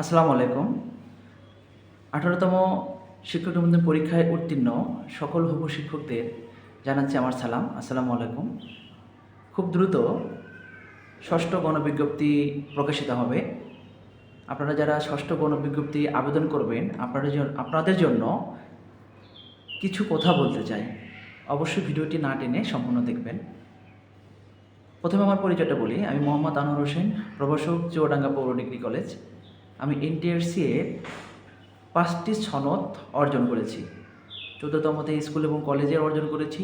আসসালামু আলাইকুম। আঠারোতম শিক্ষক নিবন্ধন পরীক্ষায় উত্তীর্ণ সকল হবু শিক্ষকদের জানাচ্ছি আমার সালাম। আসসালামু আলাইকুম। খুব দ্রুত ষষ্ঠ গণবিজ্ঞপ্তি প্রকাশিত হবে। আপনারা যারা ষষ্ঠ গণবিজ্ঞপ্তি আবেদন করবেন আপনাদের আপনাদের জন্য কিছু কথা বলতে চাই। অবশ্যই ভিডিওটি না টেনে সম্পূর্ণ দেখবেন। প্রথমে আমার পরিচয়টা বলি। আমি মোহাম্মদ আনোয়ার হোসেন, প্রভাষক চুয়াডাঙ্গা পৌর ডিগ্রি কলেজ। আমি এনটিআরসি এর পাঁচটি সনদ অর্জন করেছি। চোদ্দতমতে স্কুল এবং কলেজে অর্জন করেছি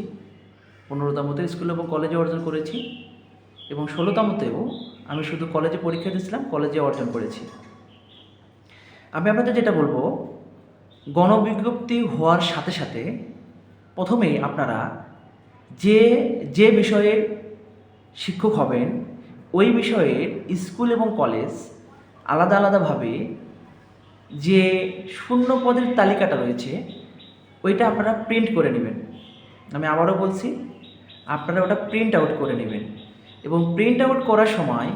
পনেরোতমতে স্কুল এবং কলেজে অর্জন করেছি, এবং ষোলোতমতেও আমি শুধু কলেজে পরীক্ষা দিয়েছিলাম কলেজে অর্জন করেছি। আমি আপনাদের যেটা বলব, গণবিজ্ঞপ্তি হওয়ার সাথে সাথে প্রথমেই আপনারা যে যে বিষয়ের শিক্ষক হবেন, ওই বিষয়ের স্কুল এবং কলেজ আলাদা আলাদাভাবে যে শূন্য পদের তালিকাটা রয়েছে, ওইটা আপনারা প্রিন্ট করে নেবেন। আমি আবারও বলছি, আপনারা ওটা প্রিন্ট আউট করে নেবেন এবং প্রিন্ট আউট করার সময়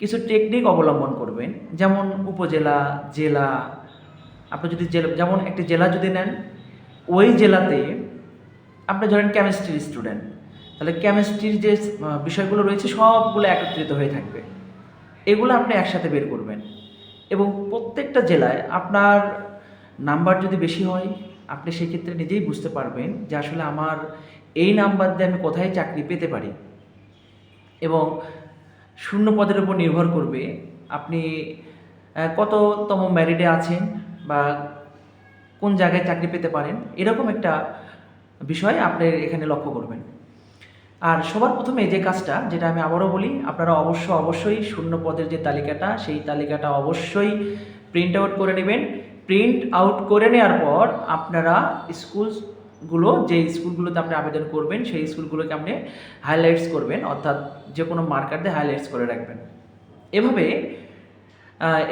কিছু টেকনিক অবলম্বন করবেন, যেমন উপজেলা, জেলা। আপনি যদি জেলা, যেমন একটি জেলা যদি নেন, ওই জেলাতে আপনি ধরেন কেমিস্ট্রির স্টুডেন্ট তাহলে কেমিস্ট্রির যে বিষয়গুলো রয়েছে, সবগুলো একত্রিত হয়ে থাকবে। এগুলো আপনি একসাথে বের করবেন। এবং প্রত্যেকটা জেলায় আপনার নাম্বার যদি বেশি হয়, আপনি সেক্ষেত্রে নিজেই বুঝতে পারবেন যে আসলে আমার এই নাম্বার দিয়ে আমি কোথায় চাকরি পেতে পারি। এবং শূন্য পদের উপর নির্ভর করবে আপনি কততম ম্যারিডে আছেন বা কোন জায়গায় চাকরি পেতে পারেন, এরকম একটা বিষয় আপনি এখানে লক্ষ্য করবেন। আর সবার প্রথমে যে কাজটা, যেটা আমি আবারও বলি, আপনারা অবশ্য অবশ্যই শূন্য পদের যে তালিকাটা, সেই তালিকাটা অবশ্যই প্রিন্ট আউট করে নেবেন। প্রিন্ট আউট করে নেওয়ার পর আপনারা স্কুলগুলো, যে স্কুলগুলোতে আপনি আবেদন করবেন, সেই স্কুলগুলোকে আপনি হাইলাইটস করবেন, অর্থাৎ যে কোনো মার্কার দিয়ে হাইলাইটস করে রাখবেন। এভাবে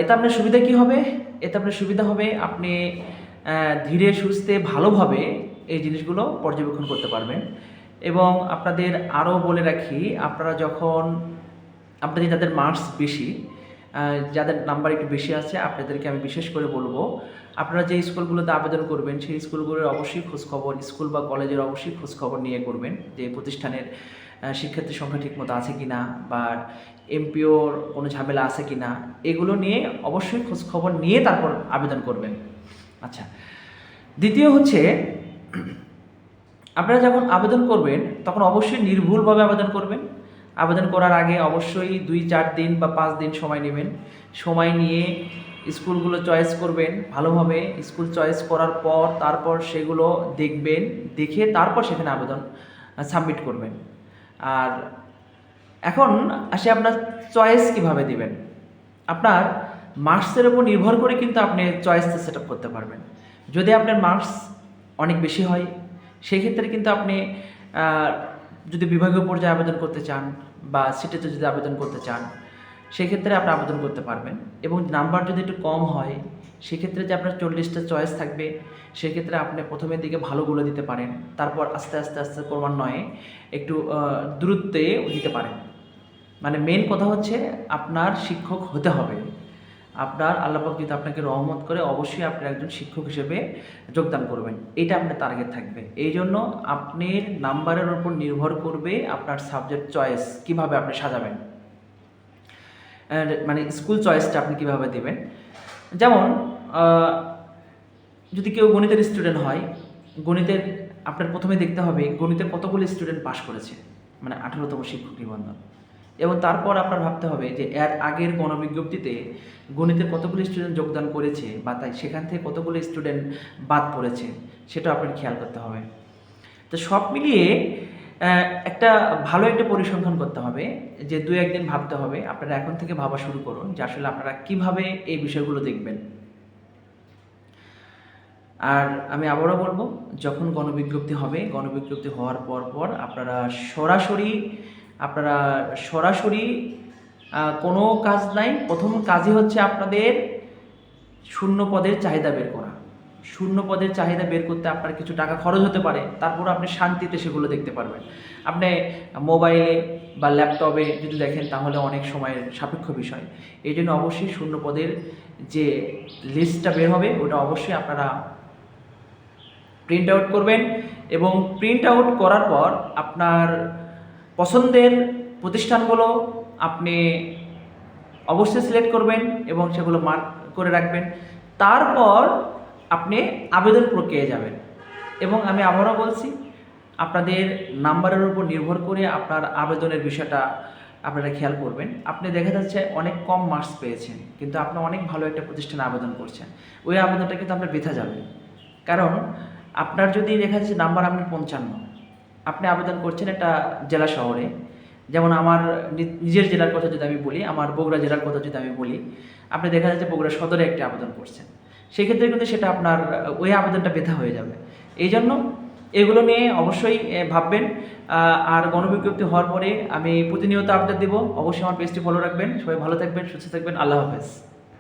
এতে আপনার সুবিধা কি হবে? এতে আপনার সুবিধা হবে আপনি ধীরে সুস্থে ভালোভাবে এই জিনিসগুলো পর্যবেক্ষণ করতে পারবেন। এবং আপনাদের আরও বলে রাখি, আপনারা যখন, আপনাদের যাদের মার্কস বেশি যাদের নাম্বার একটু বেশি আছে, আপনাদেরকে আমি বিশেষ করে বলব, আপনারা যে স্কুলগুলোতে আবেদন করবেন, সেই স্কুলগুলোর অবশ্যই খোঁজখবর, স্কুল বা কলেজের অবশ্যই খোঁজখবর নিয়ে করবেন যে প্রতিষ্ঠানের শিক্ষার্থীর সংখ্যা ঠিকমতো আছে কি না বা এমপিওর কোনো ঝামেলা আছে কি না এগুলো নিয়ে অবশ্যই খোঁজখবর নিয়ে তারপর আবেদন করবেন। আচ্ছা দ্বিতীয় হচ্ছে আপনারা যখন আবেদন করবেন, তখন অবশ্যই নির্ভুলভাবে আবেদন করবেন। আবেদন করার আগে অবশ্যই দুই, চার দিন বা পাঁচ দিন সময় নেবেন। সময় নিয়ে স্কুলগুলো চয়েস করবেন। ভালোভাবে স্কুল চয়েস করার পর, তারপর সেগুলো দেখবেন, দেখে তারপর সেখানে আবেদন সাবমিট করবেন। আর এখন আসে আপনার চয়েস কীভাবে দিবেন। আপনার মার্কসের উপর নির্ভর করে কিন্তু আপনি চয়েসটা সেট করতে পারবেন। যদি আপনার মার্কস অনেক বেশি হয় সেই ক্ষেত্রে কিন্তু আপনি যদি বিভাগীয় পর্যায়ে আবেদন করতে চান বা সিটিতে যদি আবেদন করতে চান সেক্ষেত্রে আপনি আবেদন করতে পারবেন। এবং নাম্বার যদি একটু কম হয় সেক্ষেত্রে যে আপনার চল্লিশটা চয়েস থাকবে সেক্ষেত্রে আপনি প্রথমের দিকে ভালোগুলো দিতে পারেন। তারপর আস্তে আস্তে আস্তে ক্রমান্বয়ে একটু দূরত্বে দিতে পারেন। মানে মেন কথা হচ্ছে আপনার শিক্ষক হতে হবে। আপনার আল্লাপাক যদি আপনাকে রহমত করে, অবশ্যই আপনি একজন শিক্ষক হিসেবে যোগদান করবেন। এটা আপনার টার্গেট থাকবে। এই জন্য আপনার নাম্বারের উপর নির্ভর করবে আপনার সাবজেক্ট চয়েস কীভাবে আপনি সাজাবেন। মানে স্কুল চয়েসটা আপনি কীভাবে দেবেন। যেমন যদি কেউ গণিতের স্টুডেন্ট হয়, গণিতের আপনার প্রথমে দেখতে হবে গণিতে কতগুলো স্টুডেন্ট পাশ করেছে। মানে আঠারোতম শিক্ষক নিবন্ধন। এবং তারপর আপনার ভাবতে হবে যে এর আগের গণবিজ্ঞপ্তিতে গণিতে কতগুলো স্টুডেন্ট যোগদান করেছে বা তাই সেখান থেকে কতগুলো স্টুডেন্ট বাদ পড়েছে সেটা আপনার খেয়াল করতে হবে। তো সব মিলিয়ে একটা ভালো একটা পরিসংখ্যান করতে হবে যে দু একদিন ভাবতে হবে। আপনারা এখন থেকে ভাবা শুরু করুন যে আসলে আপনারা কীভাবে এই বিষয়গুলো দেখবেন। আর আমি আবারও বলব, যখন গণবিজ্ঞপ্তি হবে, গণবিজ্ঞপ্তি হওয়ার পর পর আপনারা সরাসরি আপনারা সরাসরি কোনো কাজ নাই। প্রথম কাজই হচ্ছে আপনাদের শূন্য পদের চাহিদা বের করা। শূন্য পদের চাহিদা বের করতে আপনার কিছু টাকা খরচ হতে পারে, তারপর আপনি শান্তিতে সেগুলো দেখতে পারবেন। আপনি মোবাইলে বা ল্যাপটপে যদি দেখেন, তাহলে অনেক সময়ের সাপেক্ষ বিষয়। এই জন্য অবশ্যই শূন্য পদের যে লিস্টটা বের হবে, ওটা অবশ্যই আপনারা প্রিন্ট আউট করবেন এবং প্রিন্ট আউট করার পর আপনার পছন্দের প্রতিষ্ঠানগুলো আপনি অবশ্যই সিলেক্ট করবেন এবং সেগুলো মার্ক করে রাখবেন। তারপর আপনি আবেদন প্রক্রিয়ায় যাবেন এবং আমি আবারও বলছি, আপনাদের নাম্বারের উপর নির্ভর করে আপনার আবেদনের বিষয়টা আপনারা খেয়াল করবেন। আপনি দেখা যাচ্ছে অনেক কম মার্কস পেয়েছেন, কিন্তু আপনি অনেক ভালো একটা প্রতিষ্ঠানে আবেদন করছেন। ওই আবেদনটা কিন্তু আপনার বৃথা যাবে। কারণ আপনার যদি দেখা যাচ্ছে নাম্বার আপনার পঞ্চান্ন আপনি আবেদন করছেন একটা জেলা শহরে। যেমন আমার নিজের জেলার কথা যদি আমি বলি, আমার বগুড়া জেলার কথা যদি আমি বলি, আপনি দেখা যাচ্ছে বগুড়া সদরে একটি আবেদন করছেন। সেক্ষেত্রে কিন্তু সেটা আপনার, ওই আবেদনটা বৃথা হয়ে যাবে। এই জন্য এগুলো নিয়ে অবশ্যই ভাববেন। আর গণবিজ্ঞপ্তি হওয়ার পরে আমি প্রতিনিয়ত আপডেট দিব। অবশ্যই আমার পেজটি ফলো রাখবেন। সবাই ভালো থাকবেন, সুস্থ থাকবেন। আল্লাহ হাফেজ।